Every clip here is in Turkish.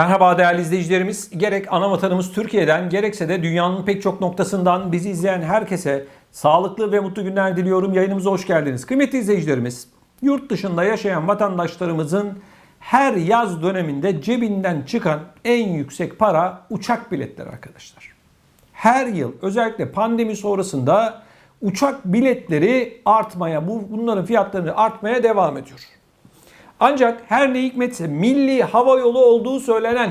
Merhaba değerli izleyicilerimiz. Gerek ana vatanımız Türkiye'den gerekse de dünyanın pek çok noktasından bizi izleyen herkese sağlıklı ve mutlu günler diliyorum. Yayınımıza hoş geldiniz. Kıymetli izleyicilerimiz, yurt dışında yaşayan vatandaşlarımızın her yaz döneminde cebinden çıkan en yüksek para uçak biletleri arkadaşlar. Her yıl özellikle pandemi sonrasında uçak biletleri artmaya, bu bunların fiyatları artmaya devam ediyor. Ancak her ne hikmetse milli hava yolu olduğu söylenen,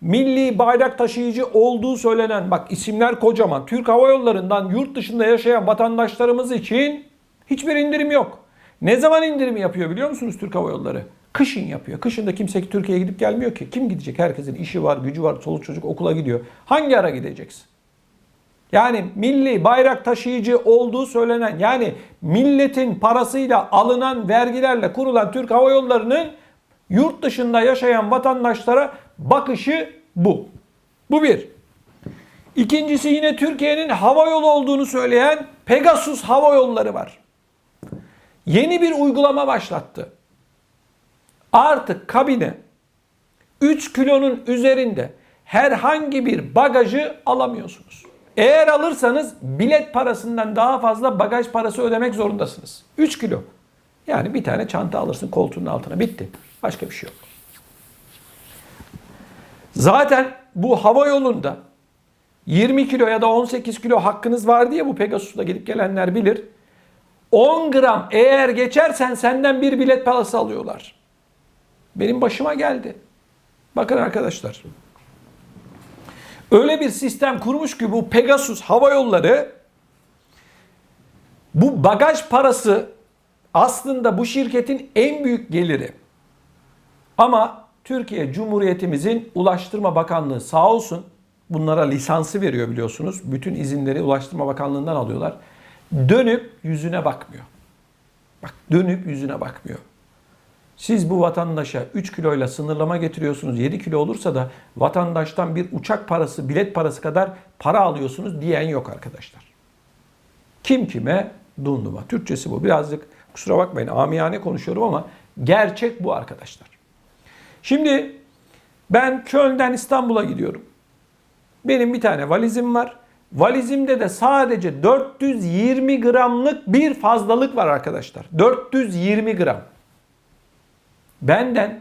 milli bayrak taşıyıcı olduğu söylenen, bak isimler kocaman, Türk Hava Yolları'ndan yurt dışında yaşayan vatandaşlarımız için hiçbir indirim yok. Ne zaman indirim yapıyor biliyor musunuz Türk Hava Yolları? Kışın yapıyor. Kışında kimse Türkiye'ye gidip gelmiyor ki. Kim gidecek? Herkesin işi var, gücü var, çoluk çocuk okula gidiyor. Hangi ara gideceksin? Yani milli bayrak taşıyıcı olduğu söylenen yani milletin parasıyla alınan vergilerle kurulan Türk Hava Yolları'nın yurt dışında yaşayan vatandaşlara bakışı bu. Bu bir. İkincisi yine Türkiye'nin hava yolu olduğunu söyleyen Pegasus Hava Yolları var. Yeni bir uygulama başlattı. Artık kabine 3 kilonun üzerinde herhangi bir bagajı alamıyorsunuz. Eğer alırsanız bilet parasından daha fazla bagaj parası ödemek zorundasınız. 3 kilo. Yani bir tane çanta alırsın koltuğunun altına. Bitti. Başka bir şey yok. Zaten bu hava yolunda 20 kilo ya da 18 kilo hakkınız var diye bu Pegasus'ta gelip gelenler bilir. 10 gram eğer geçersen senden bir bilet parası alıyorlar. Benim başıma geldi. Bakın arkadaşlar. Öyle bir sistem kurmuş ki bu Pegasus Hava Yolları bu bagaj parası aslında bu şirketin en büyük geliri. Ama Türkiye Cumhuriyetimizin Ulaştırma Bakanlığı sağ olsun bunlara lisansı veriyor biliyorsunuz. Bütün izinleri Ulaştırma Bakanlığı'ndan alıyorlar. Dönüp yüzüne bakmıyor. Bak dönüp yüzüne bakmıyor. Siz bu vatandaşa 3 kiloyla sınırlama getiriyorsunuz. 7 kilo olursa da vatandaştan bir uçak parası, bilet parası kadar para alıyorsunuz diyen yok arkadaşlar. Kim kime? Dunduma. Türkçesi bu. Birazcık kusura bakmayın amiyane konuşuyorum ama gerçek bu arkadaşlar. Şimdi ben Köln'den İstanbul'a gidiyorum. Benim bir tane valizim var. Valizimde de sadece 420 gramlık bir fazlalık var arkadaşlar. 420 gram. Benden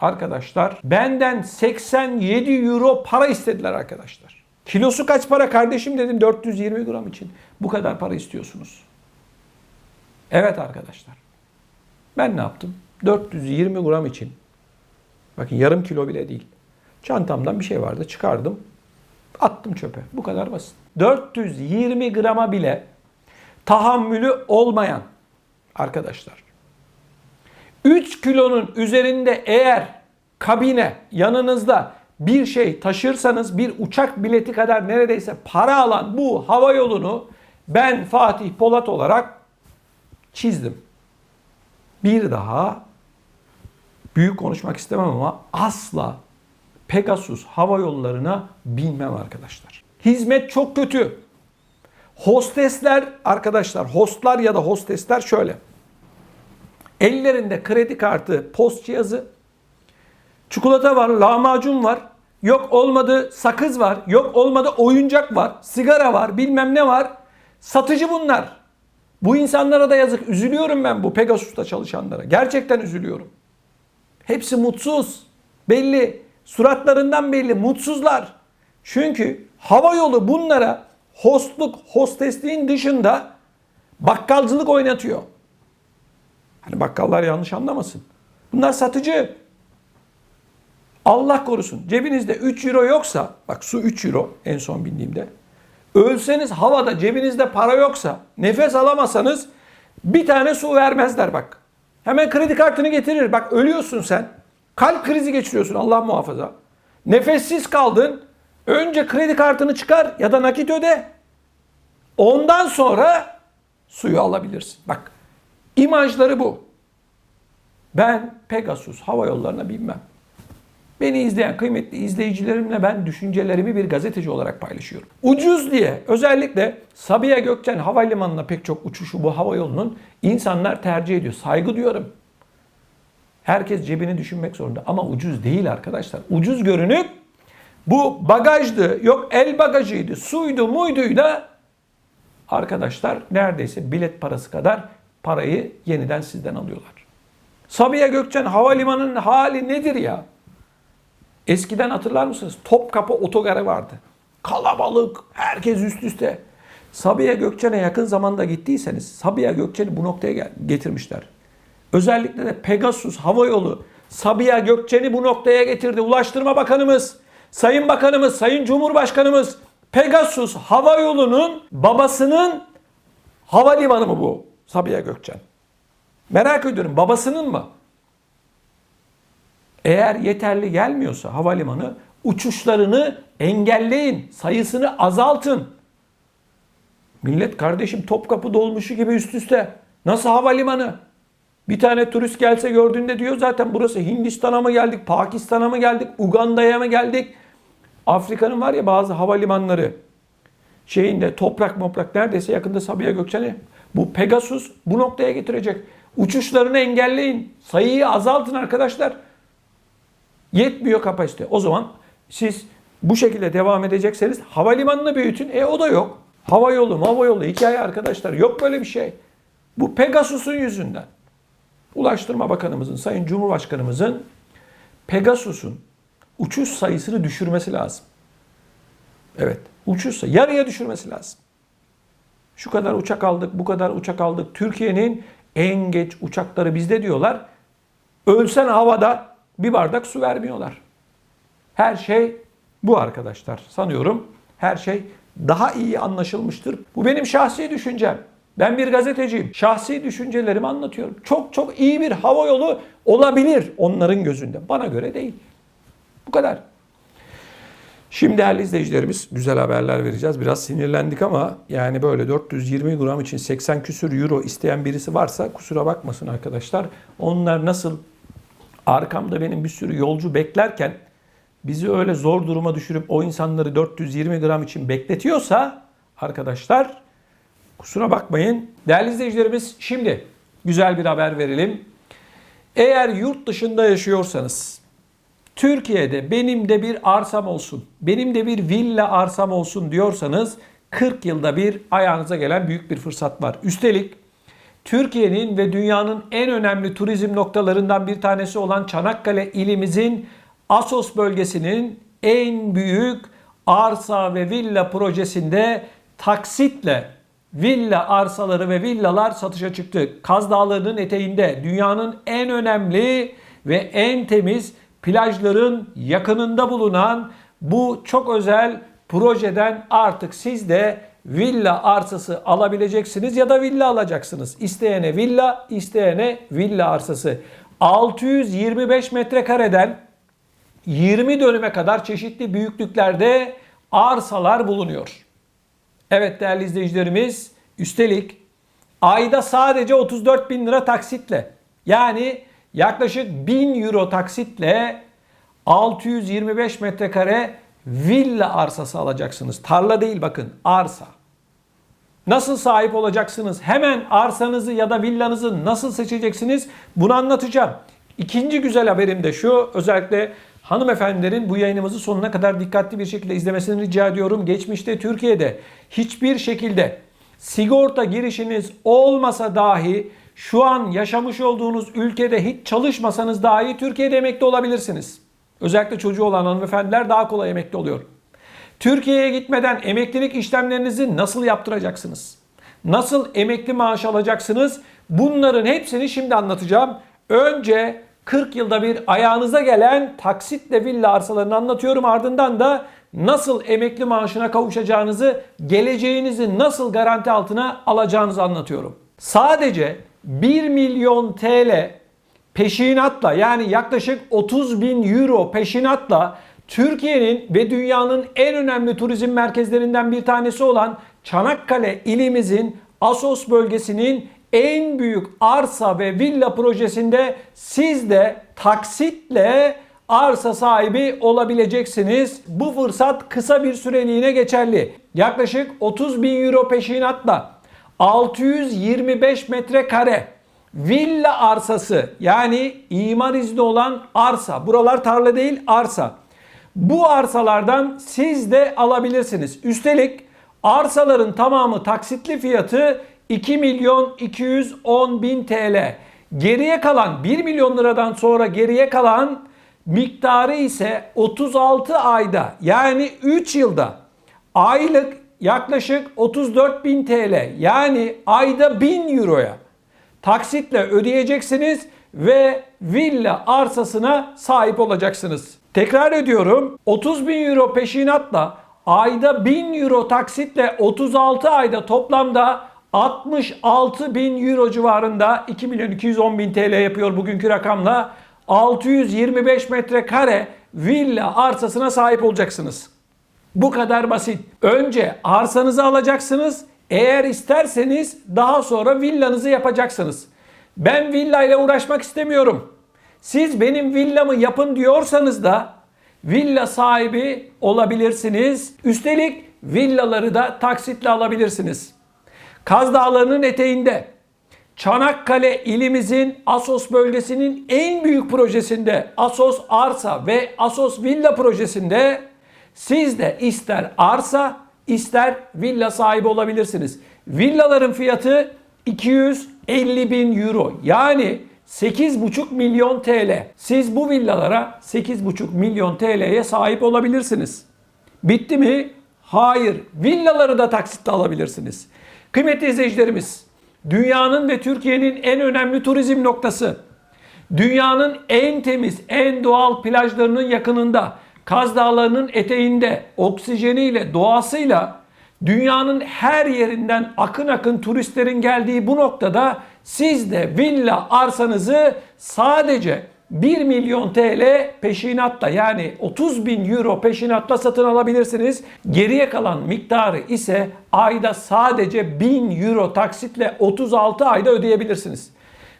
arkadaşlar benden 87 euro para istediler arkadaşlar. Kilosu kaç para kardeşim dedim 420 gram için. Bu kadar para istiyorsunuz. Evet arkadaşlar. Ben ne yaptım? 420 gram için. Bakın yarım kilo bile değil. Çantamdan bir şey vardı çıkardım. Attım çöpe. Bu kadar basit. 420 grama bile tahammülü olmayan arkadaşlar 3 kilonun üzerinde eğer kabine yanınızda bir şey taşırsanız bir uçak bileti kadar neredeyse para alan bu hava yolunu ben Fatih Polat olarak çizdim. Bir daha büyük konuşmak istemem ama asla Pegasus hava yollarına binmem arkadaşlar. Hizmet çok kötü. Hostesler arkadaşlar hostlar ya da hostesler şöyle. Ellerinde kredi kartı, post cihazı, çikolata var, lahmacun var. Yok olmadı sakız var, yok olmadı oyuncak var, sigara var, bilmem ne var. Satıcı bunlar. Bu insanlara da yazık. Üzülüyorum ben bu Pegasus'ta çalışanlara. Gerçekten üzülüyorum. Hepsi mutsuz. Belli. Suratlarından belli. Mutsuzlar. Çünkü hava yolu bunlara hostluk, hostesliğin dışında bakkalcılık oynatıyor. Hani bakkallar yanlış anlamasın. Bunlar satıcı. Allah korusun. Cebinizde 3 euro yoksa, bak su 3 euro en son bindiğimde. Ölseniz havada cebinizde para yoksa, nefes alamasanız bir tane su vermezler bak. Hemen kredi kartını getirir. Bak ölüyorsun sen. Kalp krizi geçiriyorsun Allah muhafaza. Nefessiz kaldın. Önce kredi kartını çıkar ya da nakit öde. Ondan sonra suyu alabilirsin. Bak İmajları bu. Ben Pegasus hava yollarına binmem. Beni izleyen kıymetli izleyicilerimle ben düşüncelerimi bir gazeteci olarak paylaşıyorum. Ucuz diye özellikle Sabiha Gökçen Havalimanı'na pek çok uçuşu bu hava yolunun insanlar tercih ediyor. Saygı duyuyorum. Herkes cebini düşünmek zorunda ama ucuz değil arkadaşlar. Ucuz görünüp bu bagajdı, yok el bagajıydı, suydu, muyduydu da arkadaşlar neredeyse bilet parası kadar parayı yeniden sizden alıyorlar. Sabiha Gökçen Havalimanı'nın hali nedir ya? Eskiden hatırlar mısınız? Topkapı otogarı vardı. Kalabalık, herkes üst üste. Sabiha Gökçen'e yakın zamanda gittiyseniz Sabiha Gökçen'i bu noktaya getirmişler. Özellikle de Pegasus Hava Yolu Sabiha Gökçen'i bu noktaya getirdi. Ulaştırma Bakanımız, Sayın Bakanımız, Sayın Cumhurbaşkanımız Pegasus Hava Yolu'nun babasının havalimanı mı bu Sabiha Gökçen? Merak ediyorum babasının mı? Eğer yeterli gelmiyorsa havalimanı uçuşlarını engelleyin, sayısını azaltın. Millet kardeşim Topkapı dolmuşu gibi üst üste. Nasıl havalimanı? Bir tane turist gelse gördüğünde diyor zaten burası Hindistan'a mı geldik, Pakistan'a mı geldik, Uganda'ya mı geldik? Afrika'nın var ya bazı havalimanları şeyinde toprak moprak neredeyse yakında Sabiha Gökçen'i bu Pegasus bu noktaya getirecek. Uçuşlarını engelleyin. Sayıyı azaltın arkadaşlar. Yetmiyor kapasite. O zaman siz bu şekilde devam edecekseniz havalimanını büyütün. E o da yok. Hava yolu, hava yolu hikaye arkadaşlar. Yok böyle bir şey. Bu Pegasus'un yüzünden. Ulaştırma Bakanımızın, Sayın Cumhurbaşkanımızın Pegasus'un uçuş sayısını düşürmesi lazım. Evet. Uçuşsa yarıya düşürmesi lazım. Şu kadar uçak aldık, bu kadar uçak aldık. Türkiye'nin en geç uçakları bizde diyorlar. Ölsen havada bir bardak su vermiyorlar. Her şey bu arkadaşlar. Sanıyorum her şey daha iyi anlaşılmıştır. Bu benim şahsi düşüncem. Ben bir gazeteciyim. Şahsi düşüncelerimi anlatıyorum. Çok çok iyi bir hava yolu olabilir onların gözünde. Bana göre değil. Bu kadar. Şimdi değerli izleyicilerimiz güzel haberler vereceğiz. Biraz sinirlendik ama yani böyle 420 gram için 80 küsür euro isteyen birisi varsa kusura bakmasın arkadaşlar. Onlar nasıl arkamda benim bir sürü yolcu beklerken bizi öyle zor duruma düşürüp o insanları 420 gram için bekletiyorsa arkadaşlar kusura bakmayın. Değerli izleyicilerimiz şimdi güzel bir haber verelim. Eğer yurt dışında yaşıyorsanız Türkiye'de benim de bir arsam olsun, benim de bir villa arsam olsun diyorsanız 40 yılda bir ayağınıza gelen büyük bir fırsat var. Üstelik Türkiye'nin ve dünyanın en önemli turizm noktalarından bir tanesi olan Çanakkale ilimizin Asos bölgesinin en büyük arsa ve villa projesinde taksitle villa arsaları ve villalar satışa çıktı. Kaz Dağları'nın eteğinde dünyanın en önemli ve en temiz plajların yakınında bulunan bu çok özel projeden artık siz de villa arsası alabileceksiniz ya da villa alacaksınız. İsteyene villa, isteyene villa arsası. 625 metrekareden 20 dönüme kadar çeşitli büyüklüklerde arsalar bulunuyor. Evet değerli izleyicilerimiz üstelik ayda sadece 34 bin lira taksitle yani yaklaşık 1000 euro taksitle 625 metrekare villa arsası alacaksınız. Tarla değil bakın arsa. Nasıl sahip olacaksınız? Hemen arsanızı ya da villanızı nasıl seçeceksiniz? Bunu anlatacağım. İkinci güzel haberim de şu. Özellikle hanımefendilerin bu yayınımızı sonuna kadar dikkatli bir şekilde izlemesini rica ediyorum. Geçmişte Türkiye'de hiçbir şekilde sigorta girişiniz olmasa dahi şu an yaşamış olduğunuz ülkede hiç çalışmasanız dahi Türkiye'de emekli olabilirsiniz. Özellikle çocuğu olan hanımefendiler daha kolay emekli oluyor. Türkiye'ye gitmeden emeklilik işlemlerinizi nasıl yaptıracaksınız? Nasıl emekli maaş alacaksınız? Bunların hepsini şimdi anlatacağım. Önce 40 yılda bir ayağınıza gelen taksitle villa arsalarını anlatıyorum. Ardından da nasıl emekli maaşına kavuşacağınızı, geleceğinizi nasıl garanti altına alacağınızı anlatıyorum. Sadece 1 milyon TL peşinatla yani yaklaşık 30 bin euro peşinatla Türkiye'nin ve dünyanın en önemli turizm merkezlerinden bir tanesi olan Çanakkale ilimizin Asos bölgesinin en büyük arsa ve villa projesinde siz de taksitle arsa sahibi olabileceksiniz. Bu fırsat kısa bir süreliğine geçerli. Yaklaşık 30 bin euro peşinatla 625 metrekare villa arsası yani imar izni olan arsa. Buralar tarla değil arsa. Bu arsalardan siz de alabilirsiniz. Üstelik arsaların tamamı taksitli fiyatı 2 milyon 210 bin TL. Geriye kalan 1 milyon liradan sonra geriye kalan miktarı ise 36 ayda yani 3 yılda aylık yaklaşık 34 bin TL yani ayda 1000 euroya taksitle ödeyeceksiniz ve villa arsasına sahip olacaksınız. Tekrar ediyorum 30 bin euro peşinatla ayda 1000 euro taksitle 36 ayda toplamda 66 bin euro civarında 2 milyon 210 bin TL yapıyor bugünkü rakamla 625 metrekare villa arsasına sahip olacaksınız. Bu kadar basit. Önce arsanızı alacaksınız. Eğer isterseniz daha sonra villanızı yapacaksınız. Ben villa ile uğraşmak istemiyorum. Siz benim villamı yapın diyorsanız da villa sahibi olabilirsiniz. Üstelik villaları da taksitle alabilirsiniz. Kaz Dağları'nın eteğinde Çanakkale ilimizin Asos bölgesinin en büyük projesinde Asos Arsa ve Asos Villa projesinde siz de ister arsa ister villa sahibi olabilirsiniz. Villaların fiyatı 250 bin euro yani 8,5 milyon TL. Siz bu villalara 8,5 milyon TL'ye sahip olabilirsiniz. Bitti mi? Hayır. Villaları da taksitle alabilirsiniz. Kıymetli izleyicilerimiz, dünyanın ve Türkiye'nin en önemli turizm noktası, dünyanın en temiz, en doğal plajlarının yakınında, Kaz Dağları'nın eteğinde, oksijeniyle, doğasıyla dünyanın her yerinden akın akın turistlerin geldiği bu noktada siz de villa arsanızı sadece 1 milyon TL peşinatla yani 30 bin euro peşinatla satın alabilirsiniz. Geriye kalan miktarı ise ayda sadece 1000 euro taksitle 36 ayda ödeyebilirsiniz.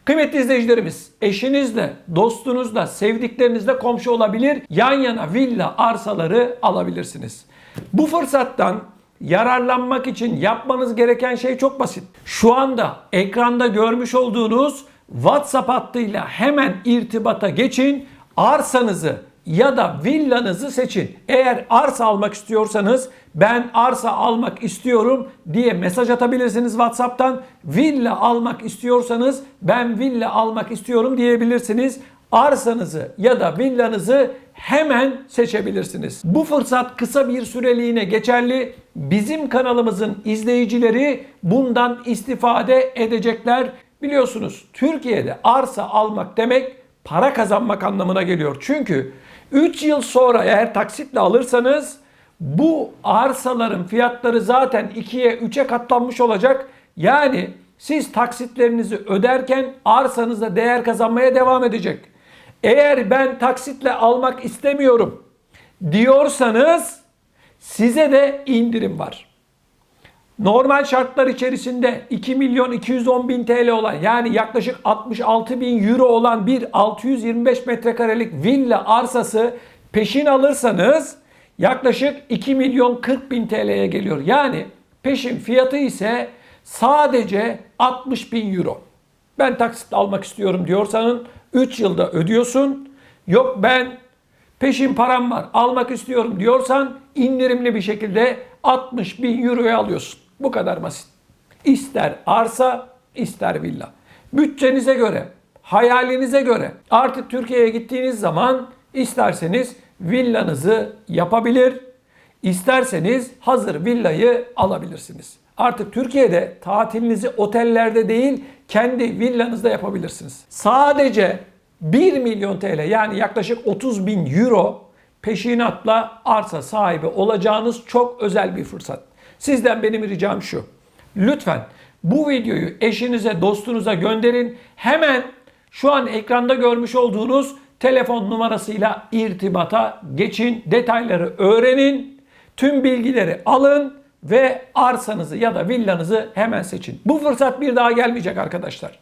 Kıymetli izleyicilerimiz, eşinizle, dostunuzla, sevdiklerinizle komşu olabilir, yan yana villa arsaları alabilirsiniz. Bu fırsattan yararlanmak için yapmanız gereken şey çok basit. Şu anda ekranda görmüş olduğunuz WhatsApp hattıyla hemen irtibata geçin. Arsanızı ya da villanızı seçin. Eğer arsa almak istiyorsanız ben arsa almak istiyorum diye mesaj atabilirsiniz WhatsApp'tan. Villa almak istiyorsanız ben villa almak istiyorum diyebilirsiniz. Arsanızı ya da villanızı hemen seçebilirsiniz. Bu fırsat kısa bir süreliğine geçerli. Bizim kanalımızın izleyicileri bundan istifade edecekler. Biliyorsunuz Türkiye'de arsa almak demek para kazanmak anlamına geliyor. Çünkü 3 yıl sonra eğer taksitle alırsanız bu arsaların fiyatları zaten 2'ye 3'e katlanmış olacak. Yani siz taksitlerinizi öderken arsanız da değer kazanmaya devam edecek. Eğer ben taksitle almak istemiyorum diyorsanız size de indirim var. Normal şartlar içerisinde 2 milyon 210 bin TL olan yani yaklaşık 66 bin euro olan bir 625 metrekarelik villa arsası peşin alırsanız yaklaşık 2 milyon 40 bin TL'ye geliyor. Yani peşin fiyatı ise sadece 60 bin euro. Ben taksit almak istiyorum diyorsanız 3 yılda ödüyorsun. Yok ben peşin param var almak istiyorum diyorsan indirimli bir şekilde 60 bin euroya alıyorsun. Bu kadar basit. İster arsa ister villa. Bütçenize göre, hayalinize göre artık Türkiye'ye gittiğiniz zaman isterseniz villanızı yapabilir, isterseniz hazır villayı alabilirsiniz. Artık Türkiye'de tatilinizi otellerde değil kendi villanızda yapabilirsiniz. Sadece 1 milyon TL yani yaklaşık 30 bin euro peşinatla arsa sahibi olacağınız çok özel bir fırsat. Sizden benim ricam şu. Lütfen bu videoyu eşinize, dostunuza gönderin. Hemen şu an ekranda görmüş olduğunuz telefon numarasıyla irtibata geçin. Detayları öğrenin. Tüm bilgileri alın ve arsanızı ya da villanızı hemen seçin. Bu fırsat bir daha gelmeyecek arkadaşlar.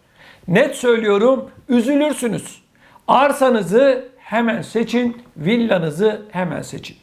Net söylüyorum üzülürsünüz. Arsanızı hemen seçin, villanızı hemen seçin.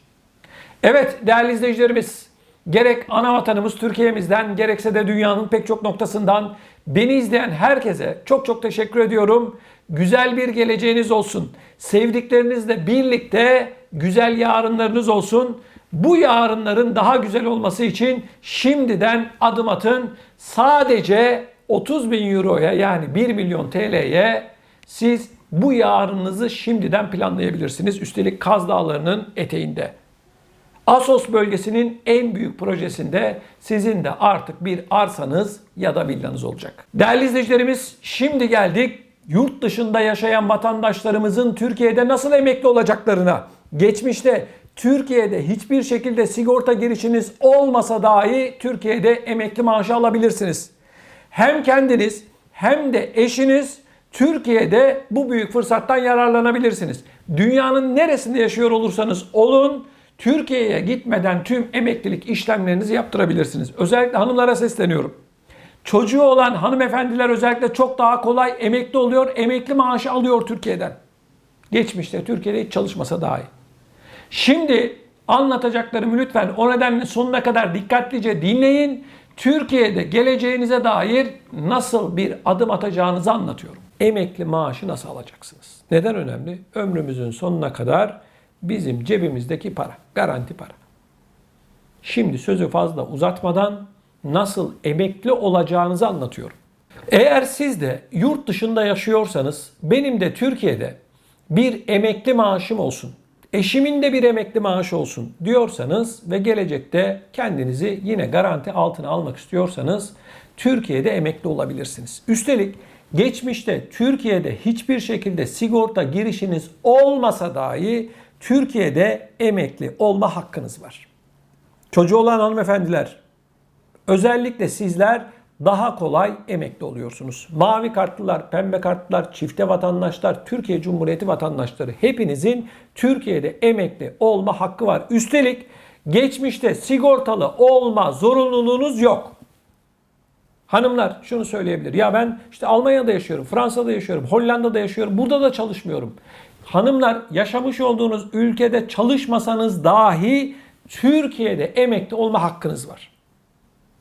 Evet değerli izleyicilerimiz gerek ana vatanımız Türkiye'mizden gerekse de dünyanın pek çok noktasından beni izleyen herkese çok çok teşekkür ediyorum. Güzel bir geleceğiniz olsun. Sevdiklerinizle birlikte güzel yarınlarınız olsun. Bu yarınların daha güzel olması için şimdiden adım atın. Sadece 30 bin euroya yani 1 milyon TL'ye siz bu yarınınızı şimdiden planlayabilirsiniz. Üstelik Kaz Dağları'nın eteğinde. Asos bölgesinin en büyük projesinde sizin de artık bir arsanız ya da villanız olacak. Değerli izleyicilerimiz şimdi geldik yurt dışında yaşayan vatandaşlarımızın Türkiye'de nasıl emekli olacaklarına. Geçmişte Türkiye'de hiçbir şekilde sigorta girişiniz olmasa dahi Türkiye'de emekli maaşı alabilirsiniz. Hem kendiniz hem de eşiniz Türkiye'de bu büyük fırsattan yararlanabilirsiniz. Dünyanın neresinde yaşıyor olursanız olun Türkiye'ye gitmeden tüm emeklilik işlemlerinizi yaptırabilirsiniz. Özellikle hanımlara sesleniyorum. Çocuğu olan hanımefendiler özellikle çok daha kolay emekli oluyor, emekli maaşı alıyor Türkiye'den. Geçmişte Türkiye'de hiç çalışmasa dahi. Şimdi anlatacaklarımı lütfen o nedenle sonuna kadar dikkatlice dinleyin. Türkiye'de geleceğinize dair nasıl bir adım atacağınızı anlatıyorum. Emekli maaşı nasıl alacaksınız? Neden önemli? Ömrümüzün sonuna kadar bizim cebimizdeki para, garanti para. Şimdi sözü fazla uzatmadan nasıl emekli olacağınızı anlatıyorum. Eğer siz de yurt dışında yaşıyorsanız benim de Türkiye'de bir emekli maaşım olsun, eşimin de bir emekli maaşı olsun diyorsanız ve gelecekte kendinizi yine garanti altına almak istiyorsanız Türkiye'de emekli olabilirsiniz. Üstelik geçmişte Türkiye'de hiçbir şekilde sigorta girişiniz olmasa dahi Türkiye'de emekli olma hakkınız var. Çocuğu olan hanımefendiler, özellikle sizler daha kolay emekli oluyorsunuz. Mavi kartlılar, pembe kartlılar, çifte vatandaşlar, Türkiye Cumhuriyeti vatandaşları hepinizin Türkiye'de emekli olma hakkı var. Üstelik geçmişte sigortalı olma zorunluluğunuz yok. Hanımlar şunu söyleyebilir. Ya ben işte Almanya'da yaşıyorum, Fransa'da yaşıyorum, Hollanda'da yaşıyorum, burada da çalışmıyorum. Hanımlar yaşamış olduğunuz ülkede çalışmasanız dahi Türkiye'de emekli olma hakkınız var.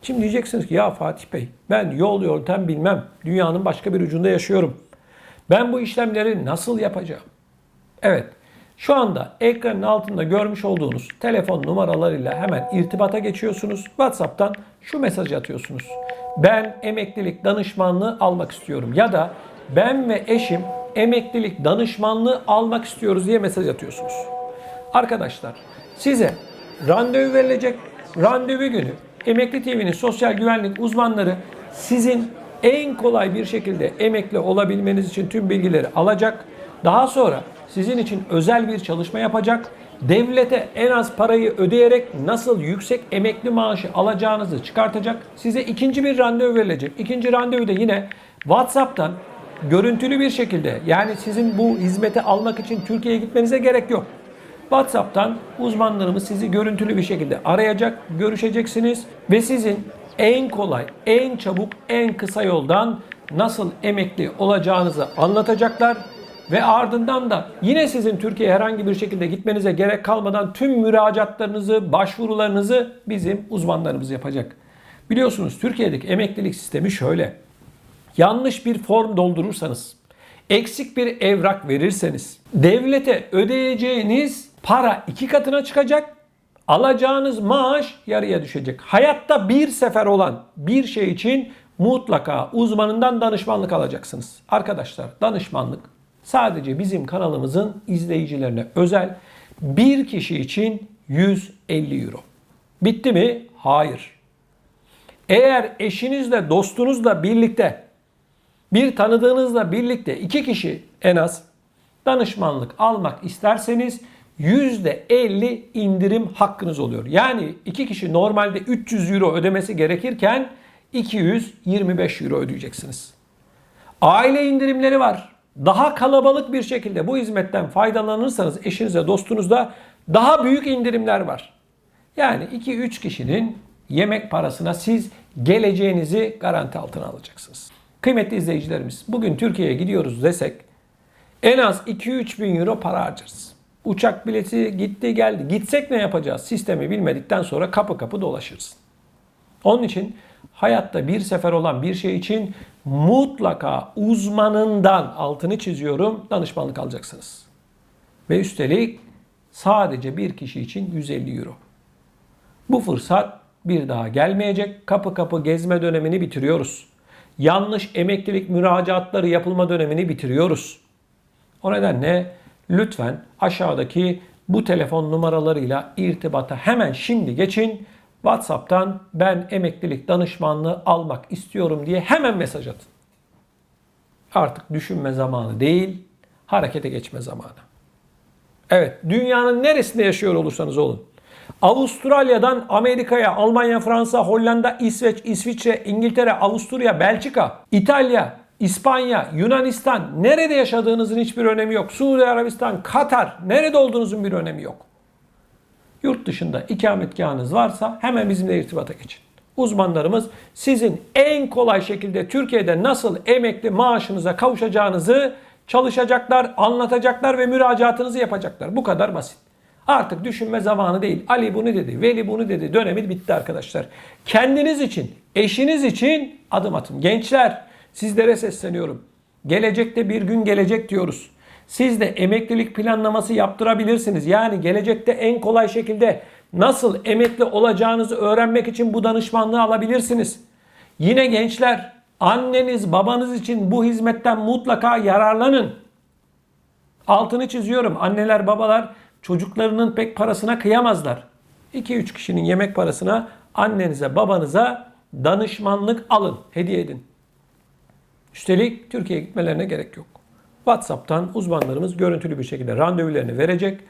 Şimdi diyeceksiniz ki ya Fatih Bey ben yol yöntem bilmem. Dünyanın başka bir ucunda yaşıyorum. Ben bu işlemleri nasıl yapacağım? Evet. Şu anda ekranın altında görmüş olduğunuz telefon numaralarıyla hemen irtibata geçiyorsunuz. WhatsApp'tan şu mesajı atıyorsunuz. Ben emeklilik danışmanlığı almak istiyorum ya da ben ve eşim emeklilik danışmanlığı almak istiyoruz diye mesaj atıyorsunuz. Arkadaşlar size randevu verilecek. Randevu günü Emekli TV'nin sosyal güvenlik uzmanları sizin en kolay bir şekilde emekli olabilmeniz için tüm bilgileri alacak. Daha sonra sizin için özel bir çalışma yapacak. Devlete en az parayı ödeyerek nasıl yüksek emekli maaşı alacağınızı çıkartacak. Size ikinci bir randevu verilecek. İkinci randevu da yine WhatsApp'tan görüntülü bir şekilde yani sizin bu hizmeti almak için Türkiye'ye gitmenize gerek yok. WhatsApp'tan uzmanlarımız sizi görüntülü bir şekilde arayacak, görüşeceksiniz ve sizin en kolay, en çabuk, en kısa yoldan nasıl emekli olacağınızı anlatacaklar ve ardından da yine sizin Türkiye'ye herhangi bir şekilde gitmenize gerek kalmadan tüm müracaatlarınızı, başvurularınızı bizim uzmanlarımız yapacak. Biliyorsunuz Türkiye'deki emeklilik sistemi şöyle. Yanlış bir form doldurursanız, eksik bir evrak verirseniz, devlete ödeyeceğiniz para iki katına çıkacak. Alacağınız maaş yarıya düşecek. Hayatta bir sefer olan bir şey için mutlaka uzmanından danışmanlık alacaksınız. Arkadaşlar danışmanlık sadece bizim kanalımızın izleyicilerine özel bir kişi için 150 euro. Bitti mi? Hayır. Eğer eşinizle, dostunuzla birlikte, bir tanıdığınızla birlikte iki kişi en az danışmanlık almak isterseniz %50 indirim hakkınız oluyor. Yani iki kişi normalde 300 euro ödemesi gerekirken 225 euro ödeyeceksiniz. Aile indirimleri var. Daha kalabalık bir şekilde bu hizmetten faydalanırsanız eşinize, dostunuzda daha büyük indirimler var. Yani 2-3 kişinin yemek parasına siz geleceğinizi garanti altına alacaksınız. Kıymetli izleyicilerimiz, bugün Türkiye'ye gidiyoruz desek en az 2-3 bin euro para harcarız. Uçak bileti gitti geldi. Gitsek ne yapacağız? Sistemi bilmedikten sonra kapı kapı dolaşırız. Onun için hayatta bir sefer olan bir şey için mutlaka uzmanından altını çiziyorum danışmanlık alacaksınız. Ve üstelik sadece bir kişi için 150 euro. Bu fırsat bir daha gelmeyecek. Kapı kapı gezme dönemini bitiriyoruz. Yanlış emeklilik müracaatları yapılma dönemini bitiriyoruz. O nedenle lütfen aşağıdaki bu telefon numaralarıyla irtibata hemen şimdi geçin. WhatsApp'tan ben emeklilik danışmanlığı almak istiyorum diye hemen mesaj atın. Artık düşünme zamanı değil, harekete geçme zamanı. Evet, dünyanın neresinde yaşıyor olursanız olun. Avustralya'dan Amerika'ya, Almanya, Fransa, Hollanda, İsveç, İsviçre, İngiltere, Avusturya, Belçika, İtalya, İspanya, Yunanistan, nerede yaşadığınızın hiçbir önemi yok. Suudi Arabistan, Katar, nerede olduğunuzun bir önemi yok. Yurt dışında ikametgahınız varsa hemen bizimle irtibata geçin. Uzmanlarımız sizin en kolay şekilde Türkiye'de nasıl emekli maaşınıza kavuşacağınızı çalışacaklar, anlatacaklar ve müracaatınızı yapacaklar. Bu kadar basit. Artık düşünme zamanı değil. Ali bunu dedi, Veli bunu dedi. Dönemi bitti arkadaşlar. Kendiniz için, eşiniz için adım atın. Gençler sizlere sesleniyorum. Gelecekte bir gün gelecek diyoruz. Siz de emeklilik planlaması yaptırabilirsiniz. Yani gelecekte en kolay şekilde nasıl emekli olacağınızı öğrenmek için bu danışmanlığı alabilirsiniz. Yine gençler anneniz babanız için bu hizmetten mutlaka yararlanın. Altını çiziyorum. Anneler babalar çocuklarının pek parasına kıyamazlar. 2-3 kişinin yemek parasına annenize babanıza danışmanlık alın, hediye edin. Üstelik Türkiye'ye gitmelerine gerek yok. WhatsApp'tan uzmanlarımız görüntülü bir şekilde randevularını verecek.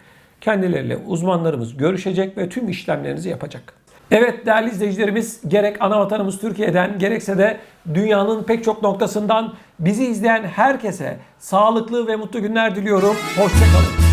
Kendileriyle uzmanlarımız görüşecek ve tüm işlemlerinizi yapacak. Evet değerli izleyicilerimiz gerek ana vatanımız Türkiye'den gerekse de dünyanın pek çok noktasından bizi izleyen herkese sağlıklı ve mutlu günler diliyorum. Hoşçakalın.